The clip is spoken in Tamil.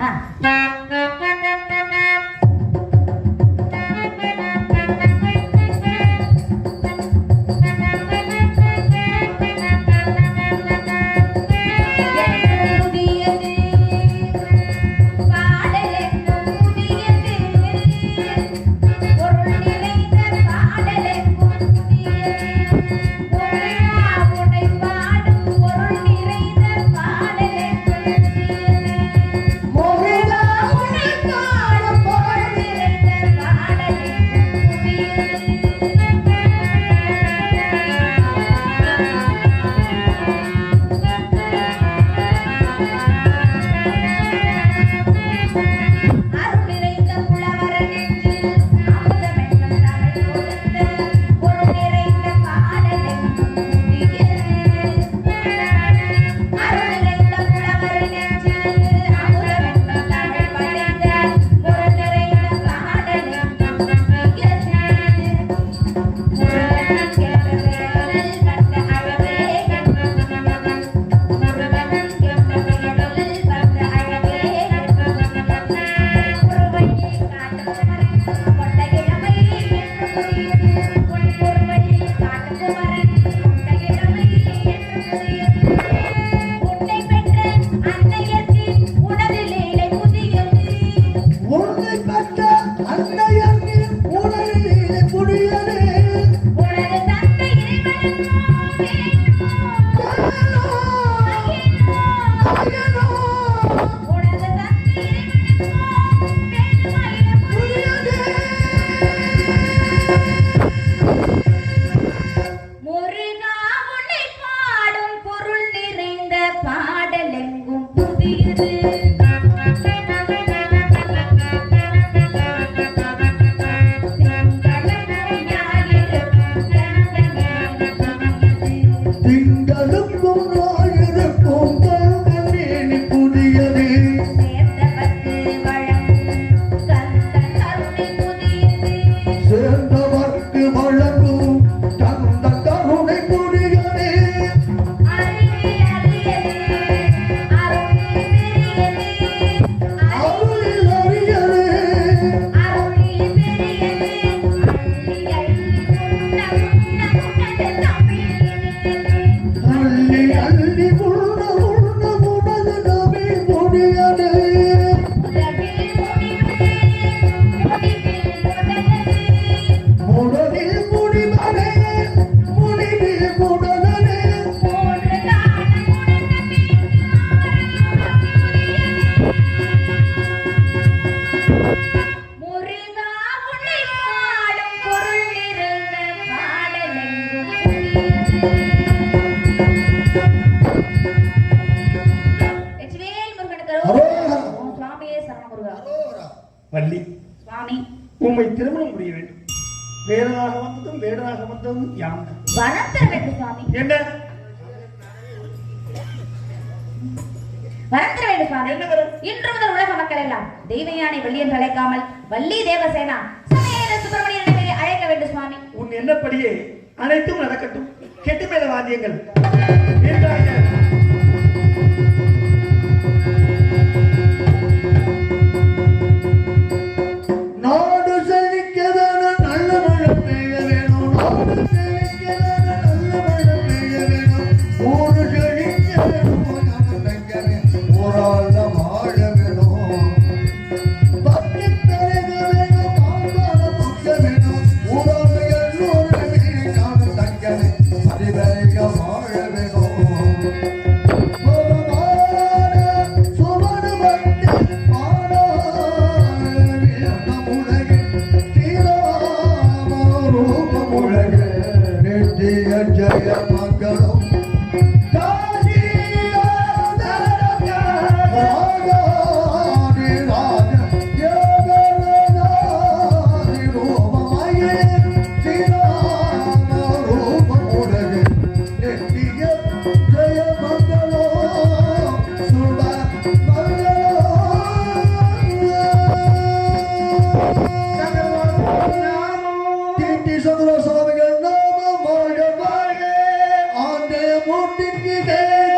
啊。Amen. வேடனாக வந்ததும் வேடனாக வந்ததும் யாங்க வரம் வேண்டும் சுவாமி. என்ன? வரந்திர வேண்டும் சுவாமி. இன்று முதல் உலக மக்கள் எல்லாம் தெய்வ யானை என்று அழைக்காமல் வள்ளி தேவசேனா சமையல சுப்பிரமணியனை அழைக்க வேண்டும் சுவாமி. உன் என்னப்படியே அனைத்தும் நடக்கட்டும். கெட்டு மேல வாதியங்கள் Thank.